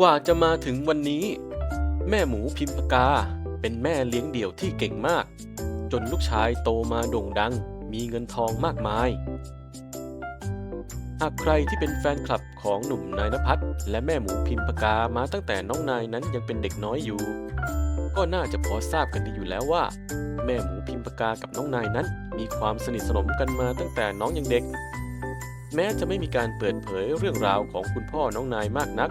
กว่าจะมาถึงวันนี้ แม่หมูพิมพกาเป็นแม่เลี้ยงเดี่ยวที่เก่งมาก จนลูกชายโตมาโด่งดัง มีเงินทองมากมาย หากใครที่เป็นแฟนคลับของหนุ่มนายนภัสและแม่หมูพิมพกามาตั้งแต่น้องนายนั้นยังเป็นเด็กน้อยอยู่ ก็น่าจะพอทราบกันดีอยู่แล้วว่า แม่หมูพิมพกากับน้องนายนั้น มีความสนิทสนมกันมาตั้งแต่น้องยังเด็ก แม้จะไม่มีการเปิดเผยเรื่องราวของคุณพ่อน้องนายมากนัก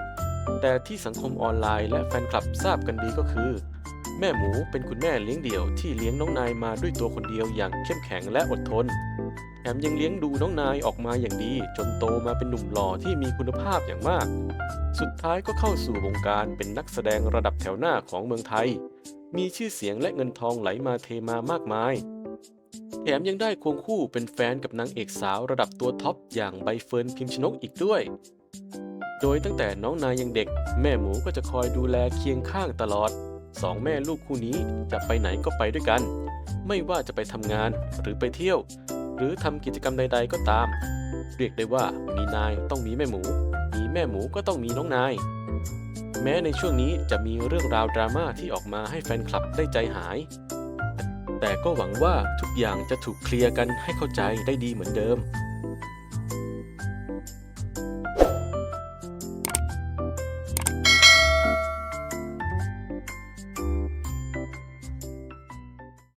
แต่ที่สังคมออนไลน์และแฟนคลับทราบกันดีก็คือ แม่หมูเป็นคุณแม่เลี้ยงเดี่ยวที่เลี้ยงน้องนายมาด้วยตัวคนเดียวอย่างเข้มแข็งและอดทนแถมยังเลี้ยงดูน้องนายออกมาอย่างดี จนโตมาเป็นหนุ่มหล่อที่มีคุณภาพอย่างมาก สุดท้ายก็เข้าสู่วงการเป็นนักแสดงระดับแถวหน้าของเมืองไทย มีชื่อเสียงและเงินทองไหลมาเทมามากมาย แถมยังได้ควงคู่เป็นแฟนกับนางเอกสาวระดับตัวท็อปอย่างใบเฟิร์นพิมชนกอีกด้วย โดยตั้งแต่น้องนายยังเด็ก แม่หมูก็จะคอยดูแลเคียงข้างตลอดสองแม่ลูกคู่นี้จะไปไหนก็ไปด้วยกัน ไม่ว่าจะไปทำงานหรือไปเที่ยว หรือทำกิจกรรมใด ๆ ก็ตาม เรียกได้ว่ามีนายต้องมีแม่หมู มีแม่หมูก็ต้องมีน้องนาย แม้ในช่วงนี้จะมีเรื่องราวดราม่าที่ออกมาให้แฟนคลับได้ใจหาย แต่ก็หวังว่าทุกอย่างจะถูกเคลียร์กันให้เข้าใจได้ดีเหมือนเดิม